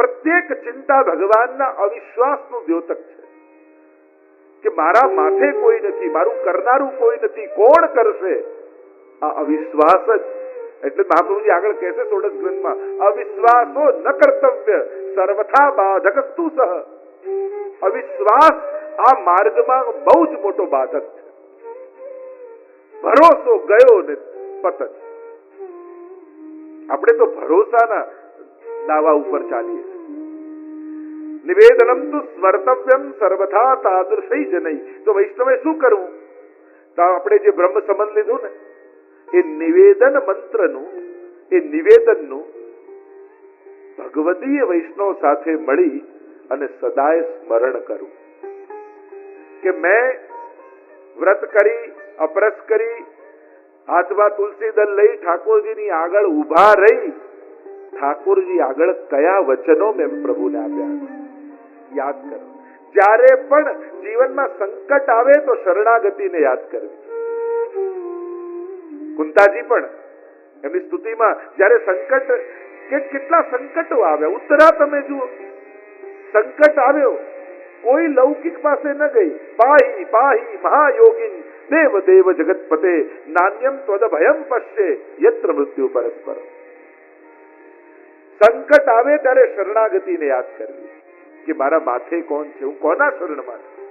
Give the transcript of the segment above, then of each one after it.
પ્રત્યેક ચિંતા ભગવાનના અવિશ્વાસનું દ્યોતક છે કે મારા માથે કોઈ નથી, મારું કરનારું કોઈ નથી, કોણ કરશે? આ અવિશ્વાસ જ. એટલે મહાપ્રભુજી આગળ કહેશે સોડસ ગ્રંથમાં, અવિશ્વાસો ન કર્તવ્ય, સર્વથા બાધકસ્તુ સહ. અવિશ્વાસ આ માર્ગમાં બહુ જ મોટો બાધક છે. ભરોસો ગયો ને પતન. આપણે તો ભરોસાના દાવા ઉપર ચાલીએ. નિવેદનમ તો સ્મર્તવ્યમ સર્વથા તાદૃશય જ નહીં તો વૈષ્ણવે શું કરવું? તો આપણે જે બ્રહ્મ સંબંધ લીધું ને, એ નિવેદન મંત્રનું, એ નિવેદનનું ભગવદીય વૈષ્ણવ સાથે મળી અને સદાય સ્મરણ કરું. કે મેં વ્રત કરી, અપરસ કરી, હાથમાં તુલસી દલ લઈ ઠાકોરજીની આગળ ઊભા રહી ઠાકોરજી આગળ કયા વચનો મેં પ્રભુને આપ્યા યાદ કરો. જ્યારે પણ જીવનમાં સંકટ આવે તો શરણાગતિને યાદ કરવી. કુંતાજી પણ એમની સ્તુતિમાં જ્યારે સંકટ કેટલા સંકટો આવ્યા? ઉત્તરા તમે જુઓ. સંકટ આવ્યો. કોઈ લૌકિક પાસે ન ગઈ. પાહી પાહી, મહાયોગીન, દેવ દેવ જગતપતે, નાન્યમ ત્વદ ભયમ પશ્ચે યત્ર મૃત્યુ પરસ્પર સંકટ આવે ત્યારે શરણાગતિને યાદ કરવી. કે મારા માથે કોણ છે? હું કોના શરણમાં છું?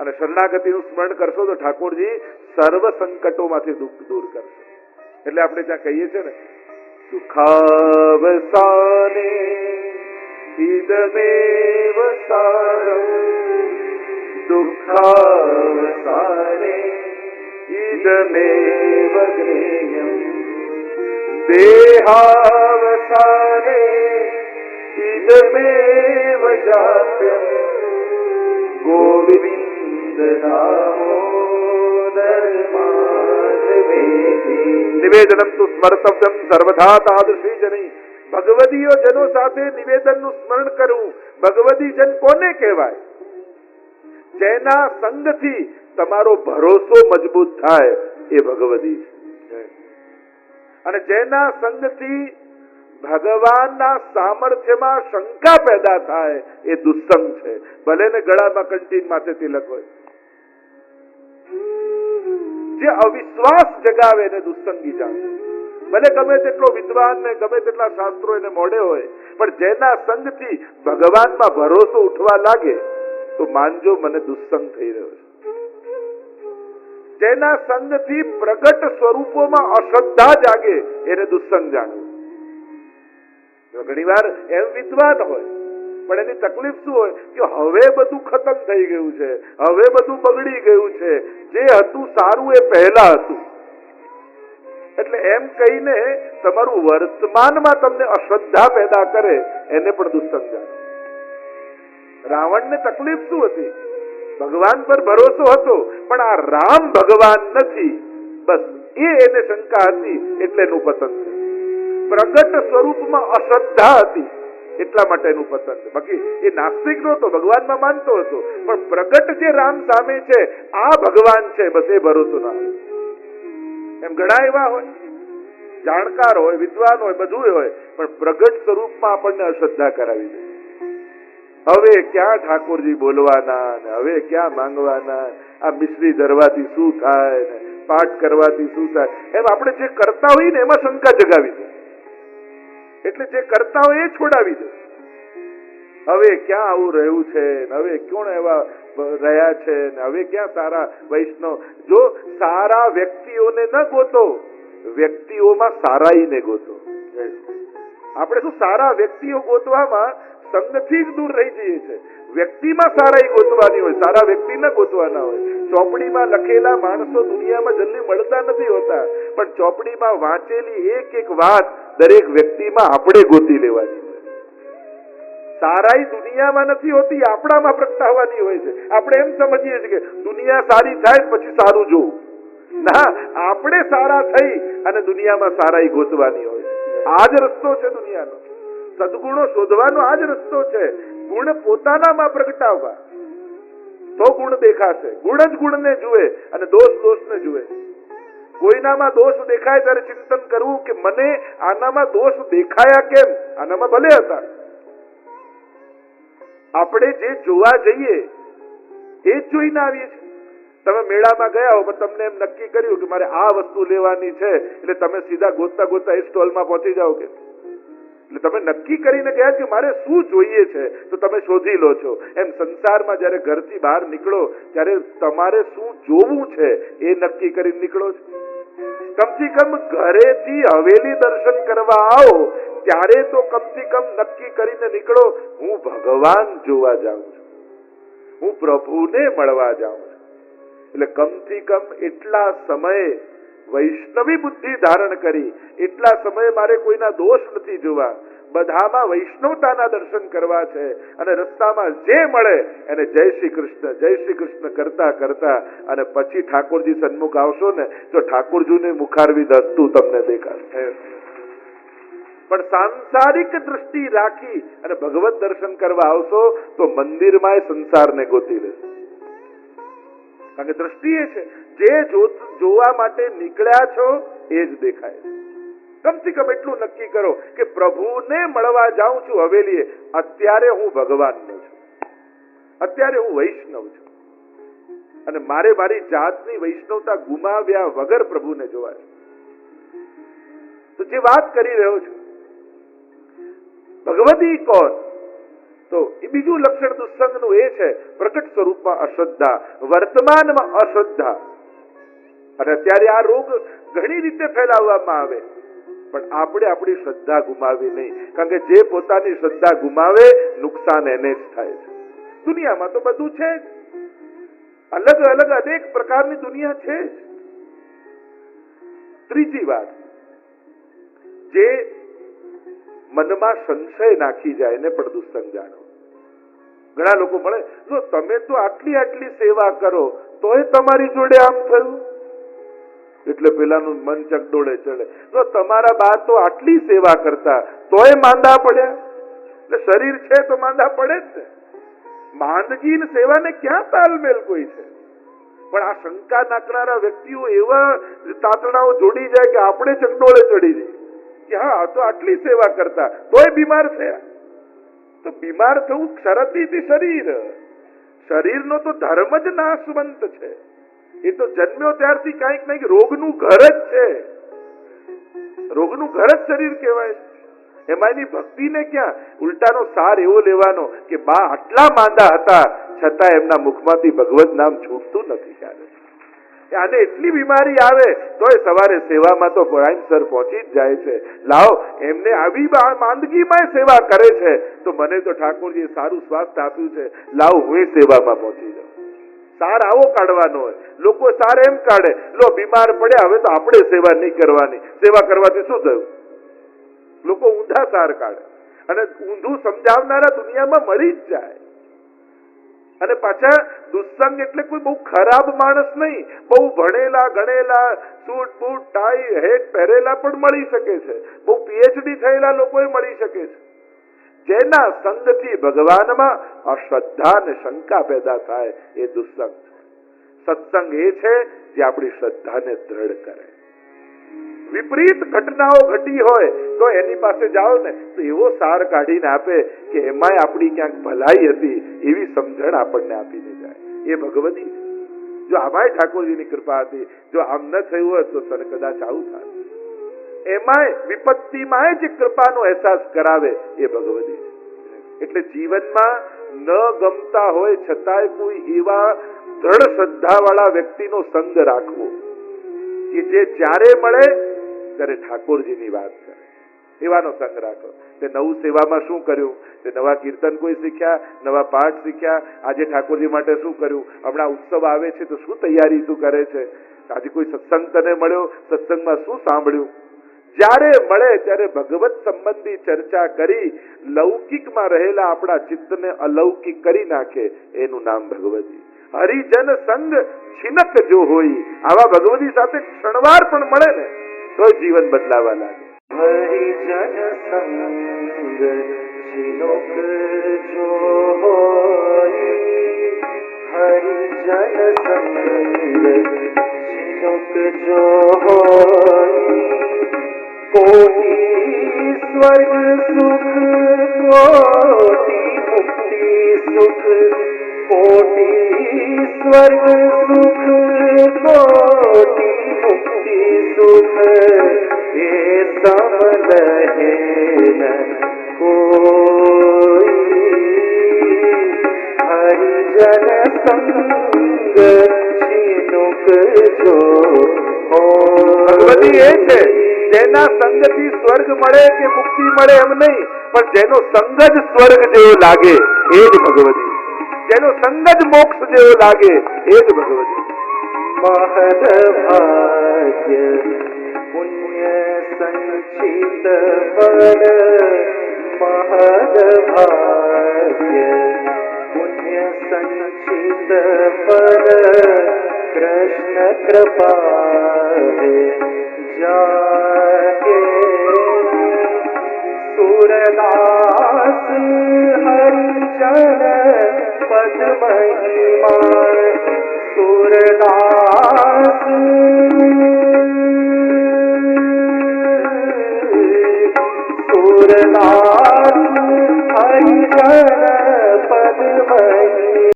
અને શરણાગતિનું સ્મરણ કરશો તો ઠાકોરજી સર્વ સંકટોમાંથી દુઃખ દૂર કરશે. એટલે આપણે ત્યાં કહીએ છીએ ને સુખાવસાને ઇદમેવ સારમ દુઃખાવસાને ઇદમેવ જ્ઞેયમ ઇદમેવ જાપ્યમ ગોવિંદ દામોદર નિવેદનમ તું સ્મર્તવ્યમ સર્વધા તાદૃશી જની ભગવદીઓ જનો સાથે નિવેદનનું સ્મરણ કરવું ભગવદી જન કોને કહેવાય જેના સંગથી તમારો ભરોસો મજબૂત થાય એ ભગવદી છે અને જેના સંગથી ભગવાનના સામર્થ્યમાં શંકા પેદા થાય એ દુસ્સંગ છે. ભલે ને ગળામાં કંટીન માથે તિલક હોય જે અવિશ્વાસ જગાવે એને દુસ્સંગી જાણે. ભલે ગમે તેટલો વિદ્વાન ને, ગમે તેટલા શાસ્ત્રો એને મોડે હોય, પણ જેના સંગથી ભગવાનમાં ભરોસો ઉઠવા લાગે, તો માનજો મને દુસ્સંગ થઈ રહ્યો છે. જેના સંગથી પ્રગટ સ્વરૂપોમાં અશ્રદ્ધા જાગે, એને દુસંગ જાગે ઘણી વાર એમ વિદ્વાન હોય, પણ એની તકલીફ શું હોય કે હવે બધું ખતમ થઈ ગયું છે, હવે બધું બગડી ગયું છે, જે હતું સારું એ પહેલા હતું. એટલે એમ કહીને તમારું વર્તમાનમાં તમને અશ્રદ્ધા પેદા કરે, એને પણ દુસ્સંગ જાણે. રાવણને તકલીફ શું હતી? ભગવાન પર ભરોસો હતો, પણ આ રામ ભગવાન નથી. બસ, એ એને શંકા હતી, એટલે એનું પતન છે પ્રગટ સ્વરૂપમાં અશ્રદ્ધા હતી, એટલા માટે એનું પતન છે બાકી, એ નાસ્તિક નહોતો, ભગવાનમાં માનતો હતો, પણ પ્રગટ જે રામ સામે છે, આ ભગવાન છે, બસ એ ભરોસો ના એમ ઘણા એવા હોય, જાણકાર હોય, વિદ્વાન હોય બધું હોય, પણ પ્રગટ સ્વરૂપમાં આપણને અશ્રદ્ધા કરાવી દે. હવે ક્યાં ઠાકોરજી બોલવાના ને હવે ક્યાં માંગવાના? આ મિશ્રી ધરવાથી શું થાય ને? પાઠ કરવાથી શું થાય? એમ આપણે જે કરતા હોઈએ ને એમાં શંકા જગાવી દે. એટલે જે કરતા હોય એ છોડાવી દે. હવે ક્યાં આવું રહ્યું છે હવે કોણ એવા રહ્યા છે ને? હવે ક્યાં સારા વૈષ્ણવ? જો સારા વ્યક્તિઓને ન ગોતો, વ્યક્તિઓમાં સારાઈને ગોતો. આપણે શું સારા વ્યક્તિઓ ગોતવામાં સંગથી જ દૂર રહી જઈએ છે વ્યક્તિમાં સારા ગોતવાની હોય, સારા વ્યક્તિ ન ગોતવાના હોય. ચોપડીમાં લખેલા માણસો દુનિયામાં જલ્દી મળતા નથી હોતા. પણ ચોપડીમાં વાંચેલી એક એક વાત દરેક વ્યક્તિમાં આપણે ગોતી લેવાની સારાઈ દુનિયામાં નથી હોતી, આપણામાં પ્રગટાવવાની હોય છે. આપણે એમ સમજીએ છીએ કે દુનિયા સારી થાય પછી સારું જોવું. ના, આપણે સારા થઈ અને દુનિયામાં સારાઈ ગોતવાની હોય છે. આ જ રસ્તો છે દુનિયાનો. સદગુણો શોધવાનો આ જ રસ્તો છે. ગુણ પોતાનામાં પ્રગટાવવા. તો ગુણ દેખાશે. ગુણ જ ગુણને જુએ અને દોષ દોષને જુએ. કોઈનામાં દોષ દેખાય ત્યારે ચિંતન કરવું કે મને આનામાં દોષ દેખાયા કેમ? આનામાં ભલે હતા. આપણે જે જોવા જઈએ, એ જ જોઈને આવીએ છીએ. તમે મેળામાં ગયા હો, પણ તમને એમ નક્કી કર્યું કે મારે આ વસ્તુ લેવાની છે, એટલે તમે સીધા ગોતતા ગોતતા એ સ્ટોલમાં પહોંચી જાઓ કે? એટલે તમે નક્કી કરીને ગયા કે મારે શું જોઈએ છે, તો તમે શોધી લો છો. એમ સંસારમાં જ્યારે ઘરથી બહાર નીકળો, ત્યારે તમારે શું જોવું છે, એ નક્કી કરીને નીકળો છો. કમથી કમ ઘરેથી હવેલી દર્શન કરવા આવો, ત્યારે તો કમથી કમ નક્કી કરીને નીકળો, હું ભગવાન જોવા જાઉં છું. હું પ્રભુને મળવા જાઉં છું. એટલે કમથી કમ એટલા સમયે વૈષ્ણવી બુદ્ધિ ધારણ કરી. એટલા સમયે મારે કોઈના દોષ નથી જોવા. બધામાં વૈષ્ણવતાના દર્શન કરવા છે અને રસ્તામાં જે મળે એને જય શ્રી કૃષ્ણ, જય શ્રી કૃષ્ણ કરતા કરતા અને પછી ઠાકોરજી સન્મુખ આવશો ને તો ઠાકોરજીને મુખારવી દસતું તમને દેખાશે. પણ સાંસારિક દ્રષ્ટિ રાખી અને ભગવત દર્શન કરવા આવશો તો મંદિરમાં સંસારને ગોતી લેશે. કારણ કે દ્રષ્ટિ એ છે. જે જોવા માટે નીકળ્યા છો, એ જ દેખાય કમથી કમ એટલું નક્કી કરો કે પ્રભુને મળવા જાઉં છું હવેલીએ. અત્યારે હું ભગવાનનો છું. અત્યારે હું વૈષ્ણવ છું. અને મારે મારી જાતની વૈષ્ણવતા ગુમાવ્યા વગર પ્રભુને જોવા તો જે વાત કરી રહ્યો છું, ભગવતી કોણ? તો એ બીજું લક્ષણ દુસ્સંગનું એ છે, પ્રકટ સ્વરૂપમાં અશ્રદ્ધા, વર્તમાનમાં અશ્રદ્ધા. અને અત્યારે આ રોગ ઘણી રીતે ફેલાવવામાં આવે. પણ આપણે આપણી શ્રદ્ધા ગુમાવી નહીં. કારણ કે જે પોતાની શ્રદ્ધા ગુમાવે, નુકસાન એને જ થાય છે. દુનિયામાં તો બધું છે જ. અલગ અલગ અનેક પ્રકારની દુનિયા છે જ. ત્રીજી વાત, જે મનમાં સંશય નાખી જાય એને દુસ્સંગ જાણો. ઘણા લોકો મળે, જો તમે તો આટલી આટલી સેવા કરો, તોય તમારી જોડે આમ થયું? એટલે પેલાનું મન ચકડોળે ચડે. જો તમારા બા તો આટલી સેવા કરતા, તોય માંદા પડ્યા? એટલે શરીર છે તો માંદા પડે જ ને. માંદગી સેવાને ક્યાં તાલમેલ કોઈ છે? પણ આ શંકા નાખનારા વ્યક્તિઓ એવા તાતણાઓ જોડી જાય કે આપણે ચકડોળે ચડી જઈએ. કે હા, આ તો આટલી સેવા કરતા, તોય બીમાર થયા. તો બીમાર થવું શરતી શરીર. શરીરનો તો ધર્મ જ નાશવંત છે. એ તો જન્મ્યો ત્યારથી કંઈક કંઈક રોગનું ઘર જ છે. રોગનું ઘર જ શરીર કહેવાય એમાં એની ભક્તિને ક્યાં? ઉલટાનો સાર એવો લેવાનો કે બા આટલા માંદા હતા, છતાં એમના મુખમાંથી ભગવત નામ છૂટતું નથી ક્યારે. આને એટલી બીમારી આવે, તોય સવારે સેવામાં તો સર પહોંચી જ જાય છે. લાવો, એમને આવી માંદગીમાં સેવા કરે છે. તો મને તો ઠાકોરજીએ સારું સ્વાસ્થ્ય આપ્યું છે. લાવ, હું સેવામાં પહોંચી જાઉં. સાર આવો કાઢવાનો હોય. લોકો સાર એમ કાઢે, લો, બીમાર પડે હવે તો આપણે સેવા નહીં કરવાની. સેવા કરવાથી શું થયું? લોકો ઊંધા સાર કાઢે. અને ઊંધું સમજાવનારા દુનિયામાં મળી જ જાય. અને પાછા દુસ્સંગ એટલે કોઈ બહુ ખરાબ માણસ નહીં, બહુ ભણેલા, ગણેલા, સૂટ, બૂટ, ટાઈ, હેટ પહેરેલા પણ મળી શકે છે. બહુ પીએચડી થયેલા લોકોએ મળી શકે છે. જેના સંગથી ભગવાનમાં અશ્રદ્ધા અને શંકા પેદા થાય એ દુસંગ સત્સંગ એ છે જે આપણી શ્રદ્ધાને દ્રઢ કરે. વિપરીત ઘટનાઓ ઘટી હોય તો એની પાસે જાઓ ને, તો એવો સાર કાઢીને આપે કે એમાંય આપણી ક્યાંક ભલાઈ હતી એવી સમજણ આપણને આપીને જાય. એ ભગવતી જો આમાંય ઠાકોરજીની કૃપા હતી, જો આમ ન થયું હોય તો સર કદાચ આવું થાય એમાંય વિપત્તિમાંય જે કૃપાનો અહેસાસ કરાવે એ ભગવતી એટલે જીવનમાં ન ગમતા હોય છતાંય કોઈ એવા દ્રઢ શ્રદ્ધાવાળા વ્યક્તિનો સંગ રાખવો, કે જે જ્યારે મળે ત્યારે ઠાકોરજીની વાત કરે. એવાનો સંગ રાખો. તે નવું સેવામાં શું કર્યું? તે નવા કીર્તન કોઈ શીખ્યા? નવા પાઠ શીખ્યા? આજે ઠાકોરજી માટે શું કર્યું? હમણાં ઉત્સવ આવે છે તો શું તૈયારી તું કરે છે? આજે કોઈ સત્સંગ તને મળ્યો? સત્સંગમાં શું સાંભળ્યું? જ્યારે મળે ત્યારે ભગવત સંબંધી ચર્ચા કરી, લૌકિકમાં રહેલા આપણા ચિત્તને અલૌકિક કરી નાખે, એનું નામ ભગવતી હરિજન સંગ છિનક જો હોય, આવા ભગવતી સાથે ક્ષણવાર પણ મળે ને તો જીવન બદલાવા લાગે. હરિજન સંગ છિનક જો હોય, હરિજન સંગ છિનક જો હોય સંગ છીનો ભગવતી એ છે, જેના સંગથી સ્વર્ગ મળે કે મુક્તિ મળે એમ નહીં, પણ જેનો સંગ જ સ્વર્ગ જેવો લાગે, એ જ ભગવતી. જેનો સંગ જ મોક્ષ જેવો લાગે, એ જ ભગવતી. મહદ ભાગ્ય, પુણ્ય સંચિત મહદ ભાગ્ય. सञ्चित पर कृष्ण कृपा जाके सूरदास हरिचर पद महिमा सूरदास